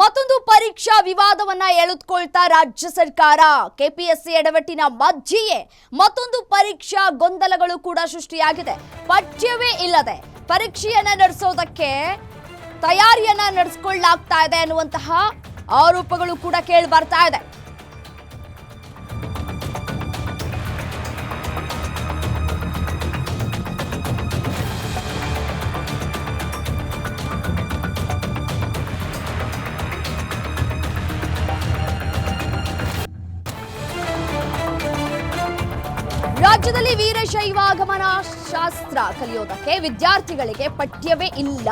ಮತ್ತೊಂದು ಪರೀಕ್ಷಾ ವಿವಾದವನ್ನ ಎಳೆದುಕೊಳ್ತಾ ರಾಜ್ಯ ಸರ್ಕಾರ. ಕೆಪಿಎಸ್ಸಿ ಎಡವಟ್ಟಿನ ಮಧ್ಯೆಯೇ ಮತ್ತೊಂದು ಪರೀಕ್ಷಾ ಗೊಂದಲಗಳು ಕೂಡ ಸೃಷ್ಟಿಯಾಗಿದೆ. ಪಠ್ಯವೇ ಇಲ್ಲದೆ ಪರೀಕ್ಷೆಯನ್ನ ನಡೆಸೋದಕ್ಕೆ ತಯಾರಿಯನ್ನ ನಡೆಸಿಕೊಳ್ಳಲಾಗ್ತಾ ಇದೆ ಅನ್ನುವಂತಹ ಆರೋಪಗಳು ಕೂಡ ಕೇಳಿ ಬರ್ತಾ ಇದೆ. ರಾಜ್ಯದಲ್ಲಿ ವೀರಶೈವ ಆಗಮನ ಶಾಸ್ತ್ರ ಕಲಿಯೋದಕ್ಕೆ ವಿದ್ಯಾರ್ಥಿಗಳಿಗೆ ಪಠ್ಯವೇ ಇಲ್ಲ.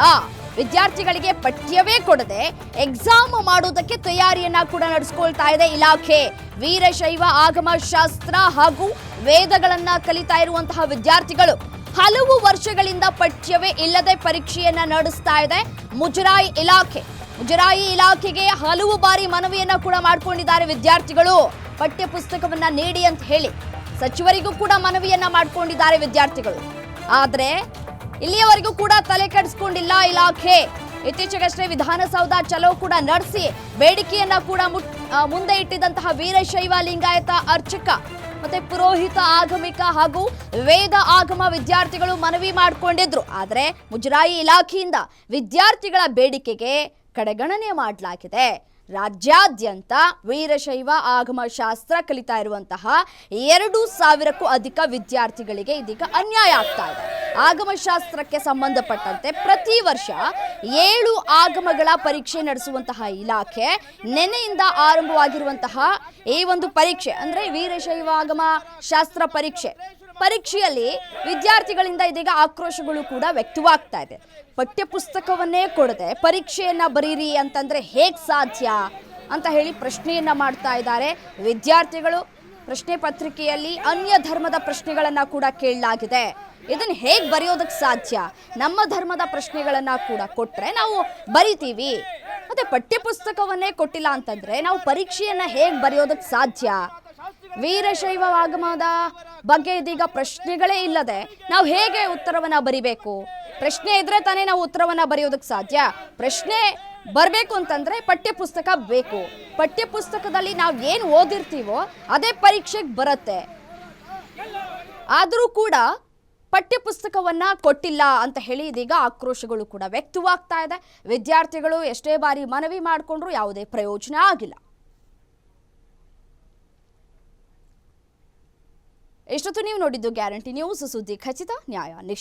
ವಿದ್ಯಾರ್ಥಿಗಳಿಗೆ ಪಠ್ಯವೇ ಕೊಡದೆ ಎಕ್ಸಾಮ್ ಮಾಡೋದಕ್ಕೆ ತಯಾರಿಯನ್ನ ಕೂಡ ನಡೆಸ್ಕೊಳ್ತಾ ಇದೆ ಇಲಾಖೆ. ವೀರಶೈವ ಆಗಮ ಶಾಸ್ತ್ರ ಹಾಗೂ ವೇದಗಳನ್ನ ಕಲಿತಾ ಇರುವಂತಹ ವಿದ್ಯಾರ್ಥಿಗಳು ಹಲವು ವರ್ಷಗಳಿಂದ ಪಠ್ಯವೇ ಇಲ್ಲದೆ ಪರೀಕ್ಷೆಯನ್ನ ನಡೆಸ್ತಾ ಇದೆ. ಮುಜರಾಯಿ ಇಲಾಖೆ, ಮುಜರಾಯಿ ಇಲಾಖೆಗೆ ಹಲವು ಬಾರಿ ಮನವಿಯನ್ನ ಕೂಡ ಮಾಡ್ಕೊಂಡಿದ್ದಾರೆ ವಿದ್ಯಾರ್ಥಿಗಳು. ಪಠ್ಯ ಪುಸ್ತಕವನ್ನ ನೀಡಿ ಅಂತ ಹೇಳಿ ಸಚಿವರಿಗೂ ಕೂಡ ಮನವಿಯನ್ನ ಮಾಡ್ಕೊಂಡಿದ್ದಾರೆ ವಿದ್ಯಾರ್ಥಿಗಳು. ಆದ್ರೆ, ಇಲ್ಲಿಯವರೆಗೂ ಕೂಡ ತಲೆ ಕೆಡಿಸ್ಕೊಂಡಿಲ್ಲ ಇಲಾಖೆ. ಇತ್ತೀಚೆಗಷ್ಟೇ ವಿಧಾನಸೌಧ ಚಲೋ ಕೂಡ ನಡೆಸಿ ಬೇಡಿಕೆಯನ್ನ ಕೂಡ ಮುಂದೆ ಇಟ್ಟಿದಂತಹ ವೀರಶೈವ ಲಿಂಗಾಯತ ಅರ್ಚಕ ಮತ್ತೆ ಪುರೋಹಿತ ಆಗಮಿಕ ಹಾಗೂ ವೇದ ಆಗಮ ವಿದ್ಯಾರ್ಥಿಗಳು ಮನವಿ ಮಾಡಿಕೊಂಡಿದ್ರು. ಆದರೆ ಮುಜರಾಯಿ ಇಲಾಖೆಯಿಂದ ವಿದ್ಯಾರ್ಥಿಗಳ ಬೇಡಿಕೆಗೆ ಕಡೆಗಣನೆ ಮಾಡಲಾಗಿದೆ. ರಾಜ್ಯಾದ್ಯಂತ ವೀರಶೈವ ಆಗಮ ಶಾಸ್ತ್ರ ಕಲಿತಾ ಇರುವಂತಹ ಎರಡು ಸಾವಿರಕ್ಕೂ ಅಧಿಕ ವಿದ್ಯಾರ್ಥಿಗಳಿಗೆ ಇದೀಗ ಅನ್ಯಾಯ ಆಗ್ತಾ ಇದೆ. ಆಗಮ ಶಾಸ್ತ್ರಕ್ಕೆ ಸಂಬಂಧಪಟ್ಟಂತೆ ಪ್ರತಿ ವರ್ಷ ಏಳು ಆಗಮಗಳ ಪರೀಕ್ಷೆ ನಡೆಸುವಂತಹ ಇಲಾಖೆ ನೆನೆಯಿಂದ ಆರಂಭವಾಗಿರುವಂತಹ ಈ ಒಂದು ಪರೀಕ್ಷೆ ಅಂದ್ರೆ ವೀರಶೈವ ಆಗಮ ಶಾಸ್ತ್ರ ಪರೀಕ್ಷೆ ಪರೀಕ್ಷೆಯಲ್ಲಿ ವಿದ್ಯಾರ್ಥಿಗಳಿಂದ ಇದೀಗ ಆಕ್ರೋಶಗಳು ಕೂಡ ವ್ಯಕ್ತವಾಗ್ತಾ ಇದೆ. ಪಠ್ಯಪುಸ್ತಕವನ್ನೇ ಕೊಡದೆ ಪರೀಕ್ಷೆಯನ್ನ ಬರೀರಿ ಅಂತಂದ್ರೆ ಹೇಗ್ ಸಾಧ್ಯ ಅಂತ ಹೇಳಿ ಪ್ರಶ್ನೆಯನ್ನ ಮಾಡ್ತಾ ಇದ್ದಾರೆ. ವಿದ್ಯಾರ್ಥಿಗಳು ಪ್ರಶ್ನೆ ಪತ್ರಿಕೆಯಲ್ಲಿ ಅನ್ಯ ಧರ್ಮದ ಪ್ರಶ್ನೆಗಳನ್ನ ಕೂಡ ಕೇಳಲಾಗಿದೆ. ಇದನ್ನ ಹೇಗ್ ಬರೆಯೋದಕ್ಕೆ ಸಾಧ್ಯ? ನಮ್ಮ ಧರ್ಮದ ಪ್ರಶ್ನೆಗಳನ್ನ ಕೂಡ ಕೊಟ್ರೆ ನಾವು ಬರಿತೀವಿ. ಮತ್ತೆ ಪಠ್ಯಪುಸ್ತಕವನ್ನೇ ಕೊಟ್ಟಿಲ್ಲ ಅಂತಂದ್ರೆ ನಾವು ಪರೀಕ್ಷೆಯನ್ನ ಹೇಗ್ ಬರೆಯೋದಕ್ಕೆ ಸಾಧ್ಯ? ವೀರಶೈವ ಆಗಮದ ಬಗ್ಗೆ ಇದೀಗ ಪ್ರಶ್ನೆಗಳೇ ಇಲ್ಲದೆ ನಾವು ಹೇಗೆ ಉತ್ತರವನ್ನ ಬರಿಬೇಕು? ಪ್ರಶ್ನೆ ಇದ್ರೆ ತಾನೇ ನಾವು ಉತ್ತರವನ್ನ ಬರೆಯೋದಕ್ಕೆ ಸಾಧ್ಯ. ಪ್ರಶ್ನೆ ಬರಬೇಕು ಅಂತಂದ್ರೆ ಪಠ್ಯಪುಸ್ತಕ ಬೇಕು. ಪಠ್ಯಪುಸ್ತಕದಲ್ಲಿ ನಾವು ಏನು ಓದಿರ್ತೀವೋ ಅದೇ ಪರೀಕ್ಷೆಗೆ ಬರುತ್ತೆ. ಆದರೂ ಕೂಡ ಪಠ್ಯಪುಸ್ತಕವನ್ನ ಕೊಟ್ಟಿಲ್ಲ ಅಂತ ಹೇಳಿ ಇದೀಗ ಆಕ್ರೋಶಗಳು ಕೂಡ ವ್ಯಕ್ತವಾಗ್ತಾ ಇದೆ. ವಿದ್ಯಾರ್ಥಿಗಳು ಎಷ್ಟೇ ಬಾರಿ ಮನವಿ ಮಾಡಿಕೊಂಡ್ರು ಯಾವುದೇ ಪ್ರಯೋಜನ ಆಗಿಲ್ಲ. ಇಷ್ಟೊತ್ತು ನೀವು ನೋಡಿದ್ದು ಗ್ಯಾರಂಟಿ ನ್ಯೂಸ್ ಸುದ್ದಿ ಖಚಿತ ನ್ಯಾಯ